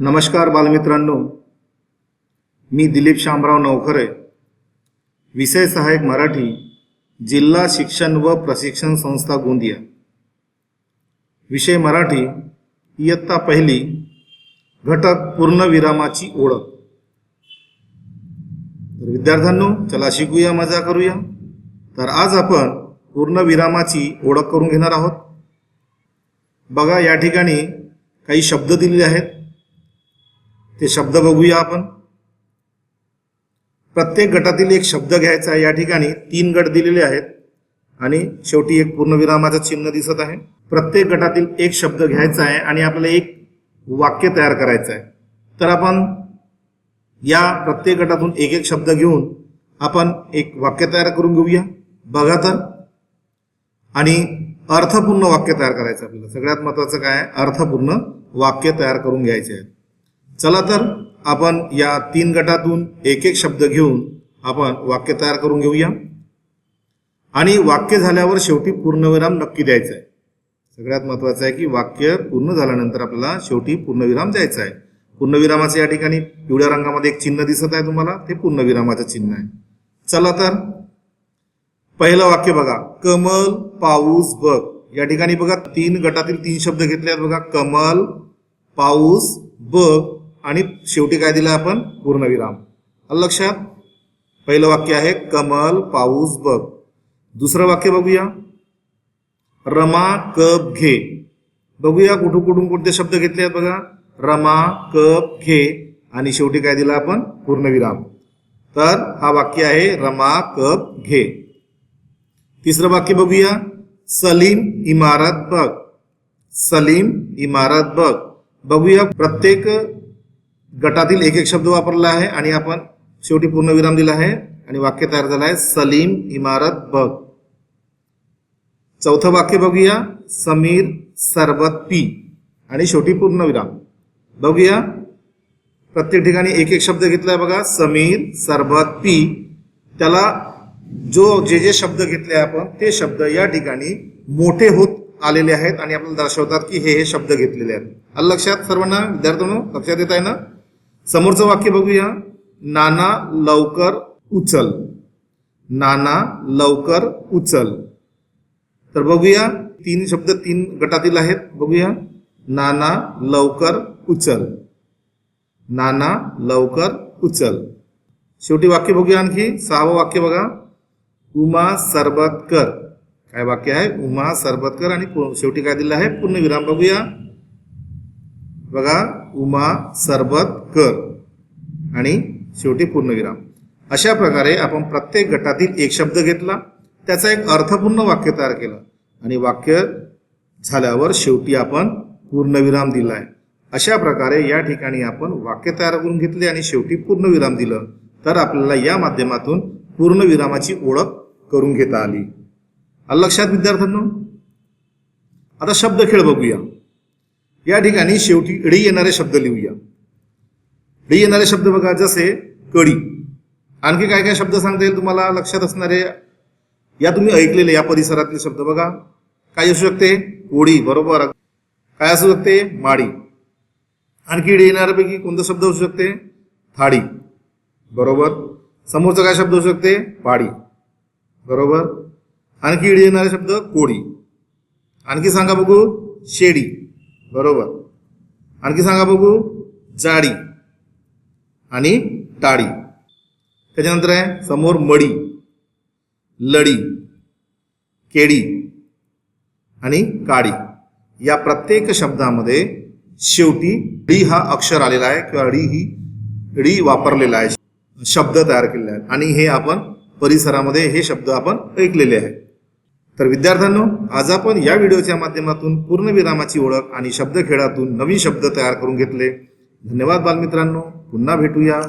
नमस्कार बालमित्रांनो. मी दिलीप शामराव नवखरे. विषय सहाय्यक मराठी जिल्हा शिक्षण व प्रशिक्षण संस्था गोंदिया. विषय मराठी इयत्ता पहिली घटक पूर्णविरामाची ओळख. तर विद्यार्थ्यांनो चला शिकूया मजा करूया. तर आज आपण पूर्णविरामाची ओळख करून घेणार आहोत. बघा या ठिकाणी काही शब्द दिलेले आहेत. ते शब्द बघूया आपण. प्रत्येक गटातील एक शब्द घ्यायचा आहे. या ठिकाणी तीन गट दिलेले आहेत. आणि शेवटी एक पूर्णविरामाचं चिन्ह दिसत आहे. प्रत्येक गटातील एक शब्द घ्यायचा आहे आणि आपल्याला एक वाक्य तयार करायचं आहे. तर आपण या प्रत्येक गटातून एक एक शब्द घेऊन आपण एक वाक्य तयार करून घेऊया. बघा तर. आणि अर्थपूर्ण वाक्य तयार करायचं आपल्याला. सगळ्यात महत्वाचं काय आहे? अर्थपूर्ण वाक्य तयार करून घ्यायचे आहेत. चला तर आपण या तीन गटातून एक एक शब्द घेऊन आपण वाक्य तयार करून घेऊया. आणि वाक्य झाल्यावर शेवटी पूर्णविराम नक्की द्यायचा आहे सगळ्यात महत्वाचं आहे की वाक्य पूर्ण झाल्यानंतर आपल्याला शेवटी पूर्णविराम द्यायचा आहे. पूर्णविरामाचं या ठिकाणी पिवळ्या रंगामध्ये एक चिन्ह दिसत आहे तुम्हाला. ते पूर्णविरामाचं चिन्ह आहे. चला तर पहिलं वाक्य बघा. कमल पाऊस बघ. या ठिकाणी बघा तीन गटातील तीन शब्द घेतले आहेत बघा. कमल पाऊस बघ. आणि शेवटी काय दिला आपण? पूर्णविराम. लक्षात? पहिलं वाक्य आहे कमल पाऊस बघ. दुसरं वाक्य बघूया. रमा कप घे. बघूया कुठून कुठून कोणते शब्द घेतले आहेत बघा. रमा कप घे. आणि शेवटी काय दिला आपण? पूर्णविराम. तर हा वाक्य आहे रमा कप घे. तिसरं वाक्य बघूया. सलीम इमारत बघ. सलीम इमारत बघ. बघूया प्रत्येक गटातील एक एक शब्द वापरला आहे आणि आपण शेवटी पूर्णविराम दिला आहे आणि वाक्य तयार झालं आहे सलीम इमारत बघ. चौथं वाक्य बघूया समीर सरबत पी. आणि शेवटी पूर्णविराम बघूया. प्रत्येक ठिकाणी एक एक शब्द घेतलाय बघा समीर सरबत पी. त्याला जो जे जे शब्द घेतले आपण ते शब्द या ठिकाणी मोठे होत आलेले आहेत आणि आपल्याला दर्शवतात की हे हे शब्द घेतलेले आहेत. लक्षात सर्वांना? विद्यार्थ्यांनो लक्षात येत आहे ना? समोरचं वाक्य बघूया. नाना लवकर उचल. नाना लवकर उचल. तर बघूया तीन शब्द तीन गटातील आहेत. बघूया. नाना लवकर उचल. नाना लवकर उचल. शेवटी वाक्य बघूया आणखी. सहावं वाक्य बघा. उमा सरबतकर. काय वाक्य आहे? उमा सरबतकर आणि शेवटी काय दिलं आहे? पूर्ण विराम बघूया. बघा उमा सरबत कर आणि शेवटी पूर्णविराम. अशा प्रकारे आपण प्रत्येक गटातील एक शब्द घेतला त्याचा एक अर्थपूर्ण वाक्य तयार केलं आणि वाक्य झाल्यावर शेवटी आपण पूर्णविराम दिला आहे अशा प्रकारे या ठिकाणी आपण वाक्य तयार करून घेतले आणि शेवटी पूर्णविराम दिलं तर आपल्याला या माध्यमातून पूर्णविरामाची ओळख करून घेता आली लक्षात विद्यार्थ्यांनो? आता शब्द खेळ बघूया. या ठिकाणी शेवटी डी येणारे शब्द लिहूया. डी येणारे शब्द बघा जसे कडी. आणखी काय काय शब्द सांगता येईल तुम्हाला? लक्षात असणारे या तुम्ही ऐकलेले या परिसरातले शब्द बघा. काय असू शकते? कोडी बरोबर. काय असू शकते? माडी. आणखी डी येणाऱ्यापैकी कोणता शब्द असू शकते? थाळी बरोबर. समोरचा काय शब्द असू शकते? पाडी. बरोबर. आणखी डी येणारे शब्द कोडी. आणखी सांगा बघू शेडी. बरोबर. आणखी सांगा बघू. जाडी आणि टाळी त्याच्यानंतर आहे समोर मडी लडी केडी आणि काडी. या प्रत्येक शब्दामध्ये शेवटी डी हा अक्षर आलेला आहे किंवा डी ही डी वापरलेला आहे. शब्द तयार केलेला आहे. आणि हे आपण परिसरामध्ये हे शब्द आपण ऐकलेले आहेत. तर विद्यार्थ्यांनो आज आपण या व्हिडिओच्या माध्यमातून पूर्णविरामाची ओळख आणि शब्दखेळातून नवीन शब्द तयार करून घेतले. धन्यवाद बालमित्रांनो. पुन्हा भेटूया.